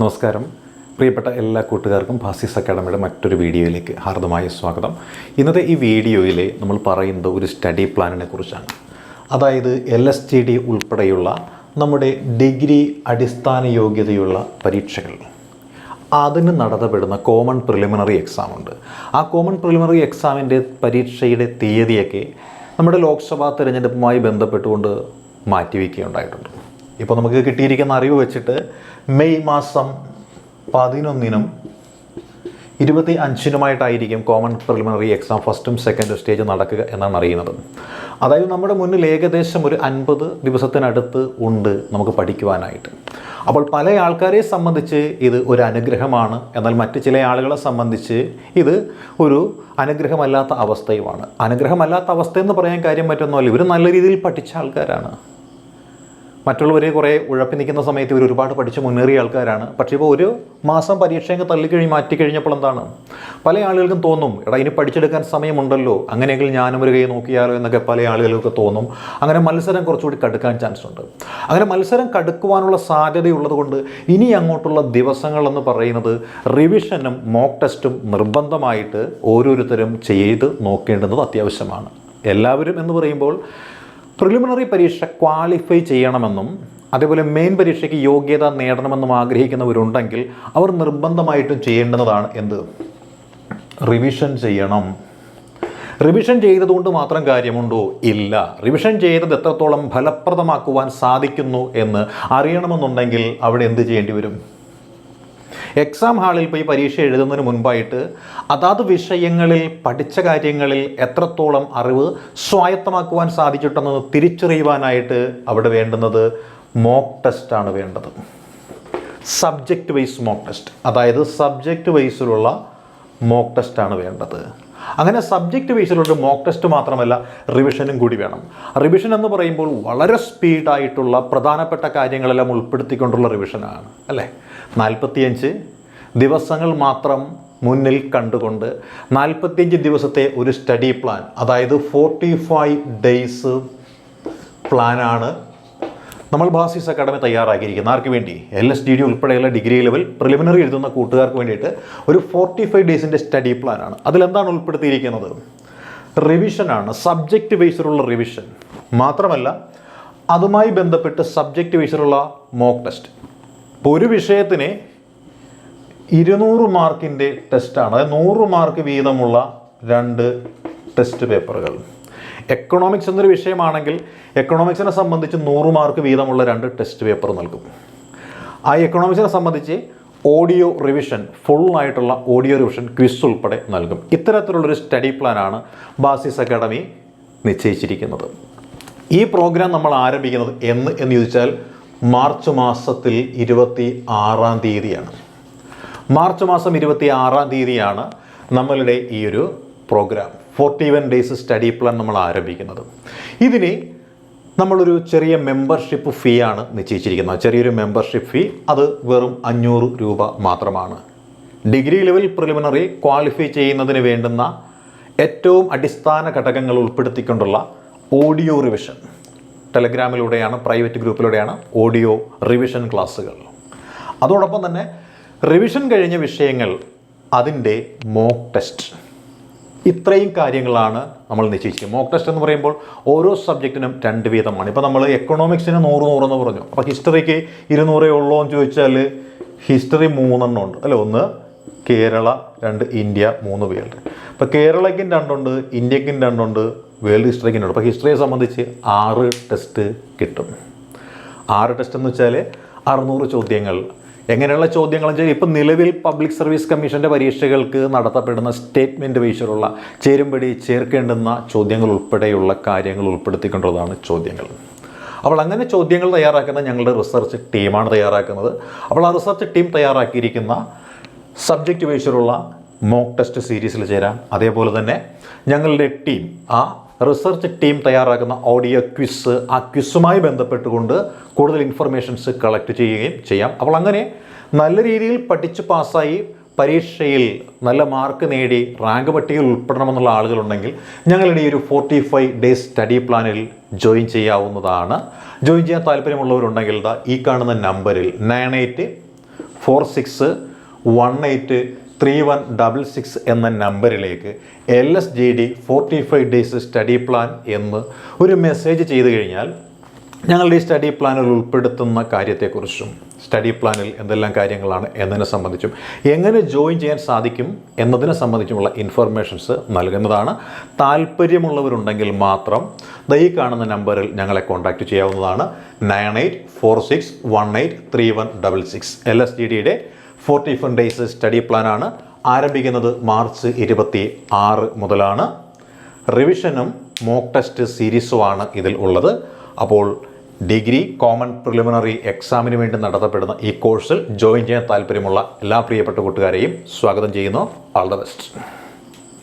നമസ്കാരം. പ്രിയപ്പെട്ട എല്ലാ കൂട്ടുകാർക്കും ഭാസിസ് അക്കാഡമിയുടെ മറ്റൊരു വീഡിയോയിലേക്ക് ഹാർദമായ സ്വാഗതം. ഇന്നത്തെ ഈ വീഡിയോയിൽ നമ്മൾ പറയുന്നത് ഒരു സ്റ്റഡി പ്ലാനിനെ കുറിച്ചാണ്. അതായത് എൽ എസ് ടി ഡി ഉൾപ്പെടെയുള്ള നമ്മുടെ ഡിഗ്രി അടിസ്ഥാന യോഗ്യതയുള്ള പരീക്ഷകൾ. അതിന് നടത്തപ്പെടുന്ന കോമൺ പ്രിലിമിനറി എക്സാം ഉണ്ട്. ആ കോമൺ പ്രിലിമിനറി എക്സാമിന്റെ പരീക്ഷയുടെ തീയതിയൊക്കെ നമ്മുടെ ലോക്സഭാ തിരഞ്ഞെടുപ്പുമായി ബന്ധപ്പെട്ടുകൊണ്ട് മാറ്റിവെക്കുകയുണ്ടായിട്ടുണ്ട്. ഇപ്പോൾ നമുക്ക് കിട്ടിയിരിക്കുന്ന അറിവ് വെച്ചിട്ട് മെയ് മാസം പതിനൊന്നിനും ഇരുപത്തി അഞ്ചിനുമായിട്ടായിരിക്കും കോമൺ പ്രിലിമിനറി എക്സാം ഫസ്റ്റും സെക്കൻഡും സ്റ്റേജ് നടക്കുക എന്നാണ് അറിയുന്നത്. അതായത് നമ്മുടെ മുന്നിൽ ഏകദേശം ഒരു അൻപത് ദിവസത്തിനടുത്ത് ഉണ്ട് നമുക്ക് പഠിക്കുവാനായിട്ട്. അപ്പോൾ പല ആൾക്കാരെ സംബന്ധിച്ച് ഇത് ഒരു അനുഗ്രഹമാണ്. എന്നാൽ മറ്റ് ചില ആളുകളെ സംബന്ധിച്ച് ഇത് ഒരു അനുഗ്രഹമല്ലാത്ത അവസ്ഥയുമാണ്. അനുഗ്രഹമല്ലാത്ത അവസ്ഥയെന്ന് പറയാൻ കാര്യം പറ്റുന്നല്ല ഇവർ നല്ല രീതിയിൽ പഠിച്ച ആൾക്കാരാണ്. മറ്റുള്ളവരെ കുറേ ഉഴപ്പി നിൽക്കുന്ന സമയത്ത് ഇവർ ഒരുപാട് പഠിച്ച് മുന്നേറിയ ആൾക്കാരാണ്. പക്ഷേ ഇപ്പോൾ ഒരു മാസം പരീക്ഷയൊക്കെ തള്ളിക്കഴിഞ്ഞ് മാറ്റിക്കഴിഞ്ഞപ്പോൾ എന്താണ്? പല ആളുകൾക്കും തോന്നും എടാ ഇനി പഠിച്ചെടുക്കാൻ സമയമുണ്ടല്ലോ. അങ്ങനെയെങ്കിൽ ഞാനും ഒരു കൈ നോക്കിയാലോ എന്നൊക്കെ പല ആളുകൾക്ക് തോന്നും. അങ്ങനെ മത്സരം കുറച്ചുകൂടി കടുക്കാൻ ചാൻസ് ഉണ്ട്. അങ്ങനെ മത്സരം കടുക്കുവാനുള്ള സാധ്യതയുള്ളത് കൊണ്ട് ഇനി അങ്ങോട്ടുള്ള ദിവസങ്ങളെന്ന് പറയുന്നത് റിവിഷനും മോക്ക് ടെസ്റ്റും നിർബന്ധമായിട്ട് ഓരോരുത്തരും ചെയ്ത് നോക്കേണ്ടുന്നത് അത്യാവശ്യമാണ്. എല്ലാവരും എന്ന് പറയുമ്പോൾ പ്രിലിമിനറി പരീക്ഷ ക്വാളിഫൈ ചെയ്യണമെന്നും അതേപോലെ മെയിൻ പരീക്ഷയ്ക്ക് യോഗ്യത നേടണമെന്നും ആഗ്രഹിക്കുന്നവരുണ്ടെങ്കിൽ അവർ നിർബന്ധമായിട്ടും ചെയ്യേണ്ടതാണ് എന്ത്? റിവിഷൻ ചെയ്യണം. റിവിഷൻ ചെയ്തതുകൊണ്ട് മാത്രം കാര്യമുണ്ടോ? ഇല്ല. റിവിഷൻ ചെയ്തത് എത്രത്തോളം ഫലപ്രദമാക്കുവാൻ സാധിക്കുന്നു എന്ന് അറിയണമെന്നുണ്ടെങ്കിൽ അവിടെ എന്ത് ചെയ്യേണ്ടി വരും? എക്സാം ഹാളിൽ പോയി പരീക്ഷ എഴുതുന്നതിന് മുൻപായിട്ട് അതാത് വിഷയങ്ങളിൽ പഠിച്ച കാര്യങ്ങളിൽ എത്രത്തോളം അറിവ് സ്വായത്തമാക്കുവാൻ സാധിച്ചിട്ടുണ്ടെന്ന് തിരിച്ചറിയുവാനായിട്ട് അവിടെ വേണ്ടുന്നത് മോക്ക് ടെസ്റ്റാണ് വേണ്ടത്. സബ്ജക്റ്റ് വൈസ് മോക്ക് ടെസ്റ്റ് അതായത് സബ്ജക്റ്റ് വൈസിലുള്ള മോക്ക് ടെസ്റ്റാണ് വേണ്ടത്. അങ്ങനെ സബ്ജക്റ്റ് ബേസിലുള്ള മോക്ക് ടെസ്റ്റ് മാത്രമല്ല റിവിഷനും കൂടി വേണം. റിവിഷൻ എന്ന് പറയുമ്പോൾ വളരെ സ്പീഡായിട്ടുള്ള പ്രധാനപ്പെട്ട കാര്യങ്ങളെല്ലാം ഉൾപ്പെടുത്തിക്കൊണ്ടുള്ള റിവിഷനാണ് അല്ലേ? നാൽപ്പത്തിയഞ്ച് ദിവസങ്ങൾ മാത്രം മുന്നിൽ കണ്ടുകൊണ്ട് നാൽപ്പത്തിയഞ്ച് ദിവസത്തെ ഒരു സ്റ്റഡി പ്ലാൻ അതായത് ഫോർട്ടി ഫൈവ് ഡേയ്സ് പ്ലാനാണ് നമ്മൾ ബാസിസ് അക്കാഡമി തയ്യാറാക്കിയിരിക്കുന്നത്. ആർക്ക് വേണ്ടി? എൽ എസ് ഡി ഡി ഉൾപ്പെടെയുള്ള ഡിഗ്രി ലെവൽ പ്രിലിമിനറി എഴുതുന്ന കൂട്ടുകാർക്ക് വേണ്ടിയിട്ട് ഒരു ഫോർട്ടി ഫൈവ് ഡേയ്സിന്റെ സ്റ്റഡി പ്ലാനാണ് അതിലെന്താണ് ഉൾപ്പെടുത്തിയിരിക്കുന്നത്? റിവിഷനാണ് സബ്ജക്റ്റ് ബേസിലുള്ള റിവിഷൻ മാത്രമല്ല അതുമായി ബന്ധപ്പെട്ട് സബ്ജക്റ്റ് ബേസിലുള്ള മോക്ക് ടെസ്റ്റ് ഇപ്പോൾ ഒരു വിഷയത്തിന് ഇരുന്നൂറ് മാർക്കിന്റെ ടെസ്റ്റാണ്. അതായത് നൂറ് മാർക്ക് വീതമുള്ള രണ്ട് ടെസ്റ്റ് പേപ്പറുകൾ. എക്കണോമിക്സ് എന്നൊരു വിഷയമാണെങ്കിൽ എക്കണോമിക്സിനെ സംബന്ധിച്ച് നൂറ് മാർക്ക് വീതമുള്ള രണ്ട് ടെസ്റ്റ് പേപ്പർ നൽകും. ആ എക്കണോമിക്സിനെ സംബന്ധിച്ച് ഓഡിയോ റിവിഷൻ ഫുൾ ആയിട്ടുള്ള ഓഡിയോ റിവിഷൻ ക്വിസ് ഉൾപ്പെടെ നൽകും. ഇത്തരത്തിലുള്ളൊരു സ്റ്റഡി പ്ലാനാണ് ബാസിസ് അക്കാഡമി നിശ്ചയിച്ചിരിക്കുന്നത്. ഈ പ്രോഗ്രാം നമ്മൾ ആരംഭിക്കുന്നത് എന്ന് എന്ന് ചോദിച്ചാൽ മാർച്ച് മാസത്തിൽ ഇരുപത്തി ആറാം തീയതിയാണ്. മാർച്ച് മാസം ഇരുപത്തി ആറാം തീയതിയാണ് നമ്മളുടെ ഈ ഒരു programme forty one days study plan നമ്മൾ ആരംഭിക്കുന്നത്. ഇതിന് നമ്മളൊരു ചെറിയ മെമ്പർഷിപ്പ് ഫീ ആണ് നിശ്ചയിച്ചിരിക്കുന്നത്. ചെറിയൊരു മെമ്പർഷിപ്പ് ഫീ അത് വെറും അഞ്ഞൂറ് രൂപ മാത്രമാണ്. ഡിഗ്രി ലെവൽ പ്രിലിമിനറി ക്വാളിഫൈ ചെയ്യുന്നതിന് വേണ്ടുന്ന ഏറ്റവും അടിസ്ഥാന ഘടകങ്ങൾ ഉൾപ്പെടുത്തിക്കൊണ്ടുള്ള ഓഡിയോ റിവിഷൻ ടെലഗ്രാമിലൂടെയാണ് പ്രൈവറ്റ് ഗ്രൂപ്പിലൂടെയാണ് ഓഡിയോ റിവിഷൻ ക്ലാസ്സുകൾ അതോടൊപ്പം തന്നെ റിവിഷൻ കഴിഞ്ഞ വിഷയങ്ങൾ അതിന്റെ മോക്ക് ടെസ്റ്റ് ഇത്രയും കാര്യങ്ങളാണ് നമ്മൾ നിശ്ചയിച്ചത്. മോക്ക് ടെസ്റ്റ് എന്ന് പറയുമ്പോൾ ഓരോ സബ്ജക്റ്റിനും രണ്ട് വീതമാണ്. ഇപ്പോൾ നമ്മൾ എക്കണോമിക്സിന് നൂറ് നൂറെന്ന് പറഞ്ഞു. അപ്പോൾ ഹിസ്റ്ററിക്ക് ഇരുന്നൂറേ ഉള്ളൂ എന്ന് ചോദിച്ചാൽ ഹിസ്റ്ററി മൂന്നെണ്ണം ഉണ്ട്. അല്ല? ഒന്ന് കേരള രണ്ട് ഇന്ത്യ മൂന്ന് വേൾഡ്. ഇപ്പോൾ കേരളയ്ക്കും രണ്ടുണ്ട് ഇന്ത്യക്കും രണ്ടുണ്ട് വേൾഡ് ഹിസ്റ്ററിക്കും ഉണ്ട് അപ്പോൾ ഹിസ്റ്ററിയെ സംബന്ധിച്ച് ആറ് ടെസ്റ്റ് കിട്ടും. ആറ് ടെസ്റ്റ് എന്ന് വെച്ചാൽ അറുന്നൂറ് ചോദ്യങ്ങൾ എങ്ങനെയുള്ള ചോദ്യങ്ങൾ വെച്ചാൽ ഇപ്പം നിലവിൽ പബ്ലിക് സർവീസ് കമ്മീഷന്റെ പരീക്ഷകൾക്ക് നടത്തപ്പെടുന്ന സ്റ്റേറ്റ്മെന്റ് ബേസിലുള്ള ചേരുംപടി ചേർക്കേണ്ടുന്ന ചോദ്യങ്ങൾ ഉൾപ്പെടെയുള്ള കാര്യങ്ങൾ ഉൾപ്പെടുത്തിക്കൊണ്ടുള്ളതാണ് ചോദ്യങ്ങൾ. അപ്പോൾ അങ്ങനെ ചോദ്യങ്ങൾ തയ്യാറാക്കുന്ന ഞങ്ങളുടെ റിസർച്ച് ടീമാണ് തയ്യാറാക്കുന്നത്. അപ്പോൾ ആ റിസർച്ച് ടീം തയ്യാറാക്കിയിരിക്കുന്ന സബ്ജക്റ്റ് ബേസിലുള്ള മോക്ക് ടെസ്റ്റ് സീരീസിൽ ചേരാം. അതേപോലെ തന്നെ ഞങ്ങളുടെ ടീം ആ റിസർച്ച് ടീം തയ്യാറാക്കുന്ന ഓഡിയോ ക്വിസ്. ആ ക്വിസുമായി ബന്ധപ്പെട്ടുകൊണ്ട് കൂടുതൽ ഇൻഫർമേഷൻസ് കളക്ട് ചെയ്യുകയും ചെയ്യാം. അപ്പോൾ അങ്ങനെ നല്ല രീതിയിൽ പഠിച്ച് പാസ്സായി പരീക്ഷയിൽ നല്ല മാർക്ക് നേടി റാങ്ക് പട്ടികയിൽ ഉൾപ്പെടണമെന്നുള്ള ആളുകളുണ്ടെങ്കിൽ ഞങ്ങളുടെ ഈ ഒരു ഫോർട്ടി ഫൈവ് ഡേയ്സ് സ്റ്റഡി പ്ലാനിൽ ജോയിൻ ചെയ്യാവുന്നതാണ്. ജോയിൻ ചെയ്യാൻ താല്പര്യമുള്ളവരുണ്ടെങ്കിൽ ഈ കാണുന്ന നമ്പറിൽ nine eight four six one eight three one double six എന്ന നമ്പറിലേക്ക് L S G D forty five days study plan എന്ന് ഒരു മെസ്സേജ് ചെയ്തു കഴിഞ്ഞാൽ ഞങ്ങളുടെ ഈ സ്റ്റഡി പ്ലാനിൽ ഉൾപ്പെടുത്തുന്ന കാര്യത്തെക്കുറിച്ചും സ്റ്റഡി പ്ലാനിൽ എന്തെല്ലാം കാര്യങ്ങളാണ് എന്നതിനെ സംബന്ധിച്ചും എങ്ങനെ ജോയിൻ ചെയ്യാൻ സാധിക്കും എന്നതിനെ സംബന്ധിച്ചുമുള്ള ഇൻഫർമേഷൻസ് നൽകുന്നതാണ്. താല്പര്യമുള്ളവരുണ്ടെങ്കിൽ മാത്രം ദൈ കാണുന്ന നമ്പറിൽ ഞങ്ങളെ കോൺടാക്റ്റ് ചെയ്യാവുന്നതാണ്. Nine eight four six one eight three one double six L S G ഡിയുടെ ഫോർട്ടി ഫൺ ഡേയ്സ് സ്റ്റഡി പ്ലാനാണ് ആരംഭിക്കുന്നത് മാർച്ച് ഇരുപത്തി ആറ് മുതലാണ്. റിവിഷനും മോക്ക് ടെസ്റ്റ് സീരീസുമാണ് ഇതിൽ ഉള്ളത്. അപ്പോൾ ഡിഗ്രി കോമൺ പ്രിലിമിനറി എക്സാമിന് വേണ്ടി നടത്തപ്പെടുന്ന ഈ കോഴ്സിൽ ജോയിൻ ചെയ്യാൻ താല്പര്യമുള്ള എല്ലാ പ്രിയപ്പെട്ട കൂട്ടുകാരെയും സ്വാഗതം ചെയ്യുന്നു. All the best